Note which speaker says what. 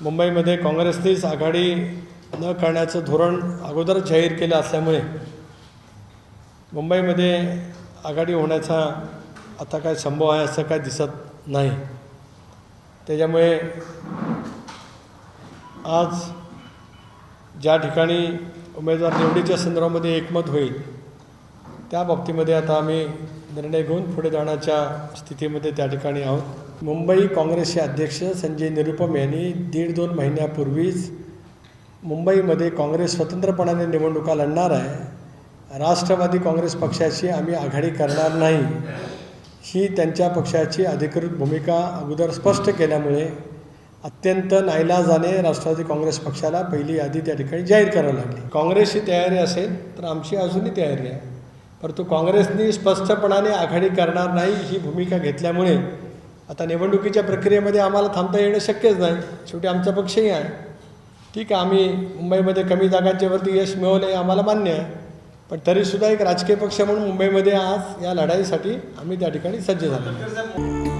Speaker 1: मुंबईमध्ये काँग्रेसनेच आघाडी न करण्याचं धोरण अगोदरच जाहीर केलं असल्यामुळे मुंबईमध्ये आघाडी होण्याचा आता काय संभव आहे असं काय दिसत नाही. त्याच्यामुळे आज ज्या ठिकाणी उमेदवार निवडीच्या संदर्भामध्ये एकमत होईल त्या बाबतीमध्ये आता आम्ही निर्णय घेऊन पुढे जाण्याच्या स्थितीमध्ये त्या ठिकाणी आहोत. मुंबई काँग्रेसचे अध्यक्ष संजय निरुपम यांनी दीड दोन महिन्यापूर्वीच मुंबईमध्ये काँग्रेस स्वतंत्रपणाने निवडणुका लढणार आहे. राष्ट्रवादी काँग्रेस पक्षाशी आम्ही आघाडी करणार नाही. ही त्यांच्या पक्षाची अधिकृत भूमिका अगोदर स्पष्ट केल्यामुळे अत्यंत नाईलाजाने राष्ट्रवादी काँग्रेस पक्षाला पहिली यादी त्या ठिकाणी जाहीर करावी लागली. काँग्रेसची तयारी असेल तर आमची अजूनही तयारी आहे. परंतु काँग्रेसनी स्पष्टपणाने आघाडी करणार नाही ही भूमिका घेतल्यामुळे आता निवडणुकीच्या प्रक्रियेमध्ये आम्हाला थांबता येणं शक्यच नाही. शेवटी आमचा पक्षही आहे. ठीक आहे आम्ही मुंबईमध्ये कमी जागांच्यावरती यश मिळवलं हे आम्हाला मान्य आहे. पण तरीसुद्धा एक राजकीय पक्ष म्हणून मुंबईमध्ये आज या लढाईसाठी आम्ही त्या ठिकाणी सज्ज झालो.